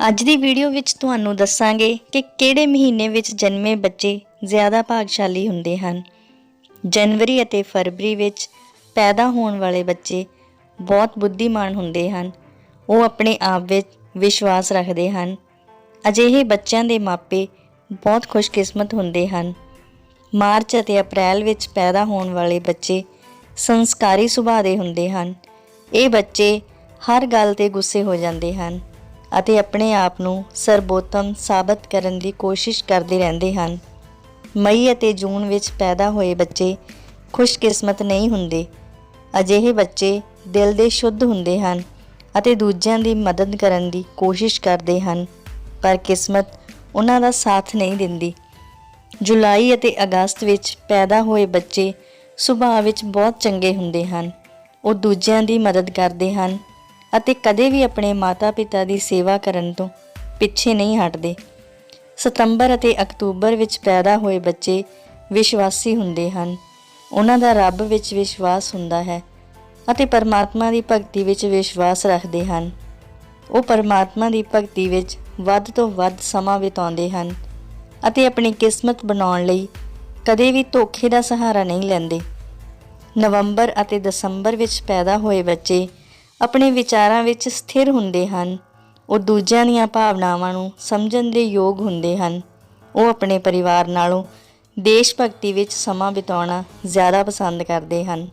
ਅੱਜ ਦੀ ਵੀਡੀਓ ਵਿੱਚ ਤੁਹਾਨੂੰ ਦੱਸਾਂਗੇ ਕਿ ਕਿਹੜੇ ਮਹੀਨੇ ਵਿੱਚ ਜਨਮੇ ਬੱਚੇ ਜ਼ਿਆਦਾ ਭਾਗਸ਼ਾਲੀ ਹੁੰਦੇ ਹਨ। ਜਨਵਰੀ ਅਤੇ ਫਰਵਰੀ ਵਿੱਚ ਪੈਦਾ ਹੋਣ ਵਾਲੇ ਬੱਚੇ ਬਹੁਤ ਬੁੱਧੀਮਾਨ ਹੁੰਦੇ ਹਨ। ਉਹ ਆਪਣੇ ਆਪ ਵਿੱਚ ਵਿਸ਼ਵਾਸ ਰੱਖਦੇ ਹਨ। ਅਜਿਹੇ ਬੱਚਿਆਂ ਦੇ ਮਾਪੇ ਬਹੁਤ ਖੁਸ਼ਕਿਸਮਤ ਹੁੰਦੇ ਹਨ। ਮਾਰਚ ਅਤੇ ਅਪ੍ਰੈਲ ਵਿੱਚ ਪੈਦਾ ਹੋਣ ਵਾਲੇ ਬੱਚੇ ਸੰਸਕਾਰੀ ਸੁਭਾਅ ਦੇ ਹੁੰਦੇ ਹਨ। ਇਹ ਬੱਚੇ ਹਰ ਗੱਲ ਤੇ ਗੁੱਸੇ ਹੋ ਜਾਂਦੇ ਹਨ। ਅਤੇ ਆਪਣੇ ਆਪ ਨੂੰ ਸਰਬੋਤਮ ਸਾਬਤ ਕਰਨ ਦੀ ਕੋਸ਼ਿਸ਼ ਕਰਦੇ ਰਹਿੰਦੇ ਹਨ। ਮਈ ਅਤੇ ਜੂਨ ਵਿੱਚ ਪੈਦਾ ਹੋਏ ਬੱਚੇ ਖੁਸ਼ਕਿਸਮਤ ਨਹੀਂ ਹੁੰਦੇ। ਅਜਿਹੇ ਬੱਚੇ ਦਿਲ ਦੇ ਸ਼ੁੱਧ ਹੁੰਦੇ ਹਨ ਅਤੇ ਦੂਜਿਆਂ ਦੀ ਮਦਦ ਕਰਨ ਦੀ ਕੋਸ਼ਿਸ਼ ਕਰਦੇ ਹਨ, ਪਰ ਕਿਸਮਤ ਉਹਨਾਂ ਦਾ ਸਾਥ ਨਹੀਂ ਦਿੰਦੀ। ਜੁਲਾਈ ਅਤੇ ਅਗਸਤ ਵਿੱਚ ਪੈਦਾ ਹੋਏ ਬੱਚੇ ਸੁਭਾਅ ਵਿੱਚ ਬਹੁਤ ਚੰਗੇ ਹੁੰਦੇ ਹਨ। ਉਹ ਦੂਜਿਆਂ ਦੀ ਮਦਦ ਕਰਦੇ ਹਨ ਅਤੇ ਕਦੇ ਵੀ ਆਪਣੇ ਮਾਤਾ-ਪਿਤਾ ਦੀ ਸੇਵਾ ਕਰਨ ਤੋਂ ਪਿੱਛੇ ਨਹੀਂ ਹਟਦੇ। ਸਤੰਬਰ ਅਤੇ ਅਕਤੂਬਰ ਵਿੱਚ ਪੈਦਾ ਹੋਏ ਬੱਚੇ ਵਿਸ਼ਵਾਸੀ ਹੁੰਦੇ ਹਨ। ਉਹਨਾਂ ਦਾ ਰੱਬ ਵਿੱਚ ਵਿਸ਼ਵਾਸ ਹੁੰਦਾ ਹੈ ਅਤੇ ਪਰਮਾਤਮਾ ਦੀ ਭਗਤੀ ਵਿੱਚ ਵਿਸ਼ਵਾਸ ਰੱਖਦੇ ਹਨ। ਉਹ ਪਰਮਾਤਮਾ ਦੀ ਭਗਤੀ ਵਿੱਚ ਵੱਧ ਤੋਂ ਵੱਧ ਸਮਾਂ ਬਿਤਾਉਂਦੇ ਹਨ ਅਤੇ ਆਪਣੀ ਕਿਸਮਤ ਬਣਾਉਣ ਲਈ ਕਦੇ ਵੀ ਧੋਖੇ ਦਾ ਸਹਾਰਾ ਨਹੀਂ ਲੈਂਦੇ। ਨਵੰਬਰ ਅਤੇ ਦਸੰਬਰ ਵਿੱਚ ਪੈਦਾ ਹੋਏ ਬੱਚੇ ਆਪਣੇ ਵਿਚਾਰਾਂ ਵਿੱਚ ਸਥਿਰ ਹੁੰਦੇ ਹਨ। ਉਹ ਦੂਜਿਆਂ ਦੀਆਂ ਭਾਵਨਾਵਾਂ ਨੂੰ ਸਮਝਣ ਦੇ ਯੋਗ ਹੁੰਦੇ ਹਨ। ਉਹ ਆਪਣੇ ਪਰਿਵਾਰ ਨਾਲੋਂ ਦੇਸ਼ ਭਗਤੀ ਵਿੱਚ ਸਮਾਂ ਬਿਤਾਉਣਾ ਜ਼ਿਆਦਾ ਪਸੰਦ ਕਰਦੇ ਹਨ।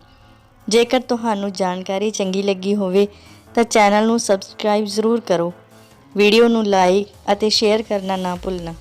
ਜੇਕਰ ਤੁਹਾਨੂੰ ਜਾਣਕਾਰੀ ਚੰਗੀ ਲੱਗੀ ਹੋਵੇ, ਤਾਂ ਚੈਨਲ ਨੂੰ ਸਬਸਕ੍ਰਾਈਬ ਜ਼ਰੂਰ ਕਰੋ। ਵੀਡੀਓ ਨੂੰ ਲਾਈਕ ਅਤੇ ਸ਼ੇਅਰ ਕਰਨਾ ਨਾ ਭੁੱਲਣਾ।